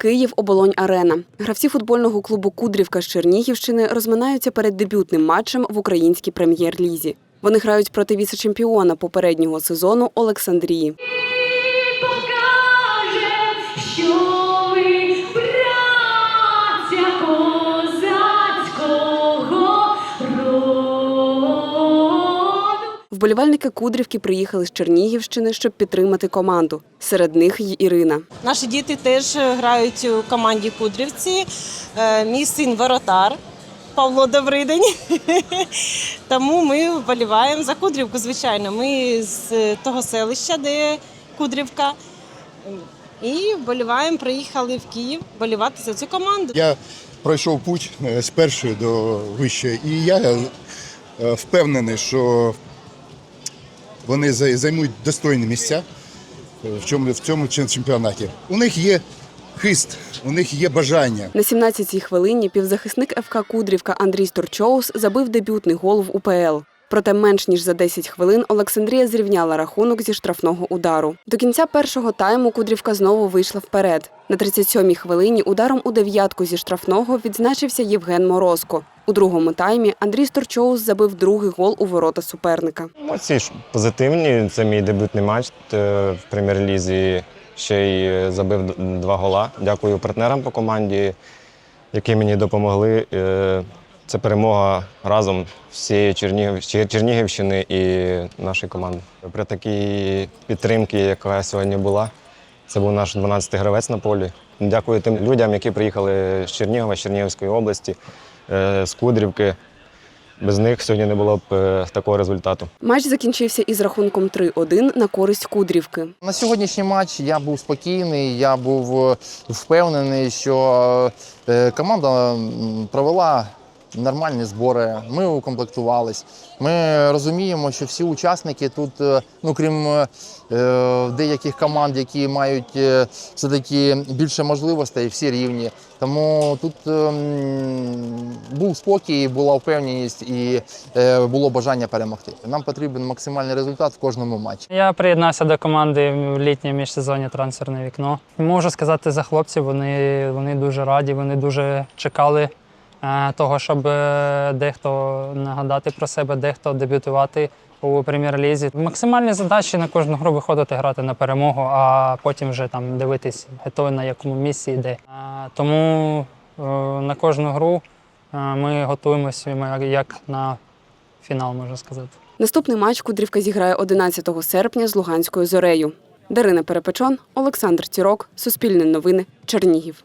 Київ Оболонь Арена. Гравці футбольного клубу Кудрівка з Чернігівщини розминаються перед дебютним матчем в українській прем'єр-лізі. Вони грають проти віце-чемпіона попереднього сезону Олександрії. Вболівальники Кудрівки приїхали з Чернігівщини, щоб підтримати команду. Серед них й Ірина. Наші діти теж грають у команді Кудрівці. Е, Мій син воротар Павло Добридень. Тому ми вболіваємо за Кудрівку, звичайно. Ми з того селища, де Кудрівка. І вболіваємо, приїхали в Київ вболівати за цю команду. Я пройшов путь е, з першої до вищої, і я е, впевнений, що вони зай- займуть достойні місця е, в цьому, в цьому чем- чемпіонаті. У них є хист, у них є бажання. На 17-й хвилині півзахисник ФК Кудрівка Андрій Сторчоус забив дебютний гол в УПЛ. Проте менш ніж за 10 хвилин Олександрія зрівняла рахунок зі штрафного удару. До кінця першого тайму Кудрівка знову вийшла вперед. На 37-й хвилині ударом у дев'ятку зі штрафного відзначився Євген Морозко. У другому таймі Андрій Сторчоус забив другий гол у ворота суперника. Емоції ж позитивні. Це мій дебютний матч е, в прем'єр-лізі. Ще й е, забив два гола. Дякую партнерам по команді, які мені допомогли. Це перемога разом всієї Чернігів... Чернігівщини і нашої команди. При такій підтримці, яка сьогодні була, це був наш 12-й гравець на полі. Дякую тим людям, які приїхали з Чернігова, з Чернігівської області, е, з Кудрівки. Без них сьогодні не було б е, такого результату. Матч закінчився із рахунком 3-1 на користь Кудрівки. На сьогоднішній матч я був спокійний, я був е, впевнений, що команда провела нормальні збори. Ми укомплектувались. Ми розуміємо, що всі учасники тут, е, ну крім е, деяких команд, які мають е, все-таки більше можливостей, всі рівні. Тому тут е, був спокій, була впевненість і е, було бажання перемогти. Нам потрібен максимальний результат в кожному матчі. Я приєднався до команди в літнє міжсезоння трансферне вікно. Можу сказати за хлопців, вони, вони дуже раді, вони дуже чекали е, того, щоб е, дехто нагадати про себе, дехто дебютувати у прем'єр-лізі. Максимальні задачі на кожну гру виходити грати на перемогу, а потім вже там дивитись, хто на якому місці йде. Тому е, на кожну гру е, ми готуємося як на фінал, можна сказати. Наступний матч Кудрівка зіграє 11 серпня з Луганською зорею. Дарина Перепечон, Олександр Цірок, Суспільне новини, Чернігів.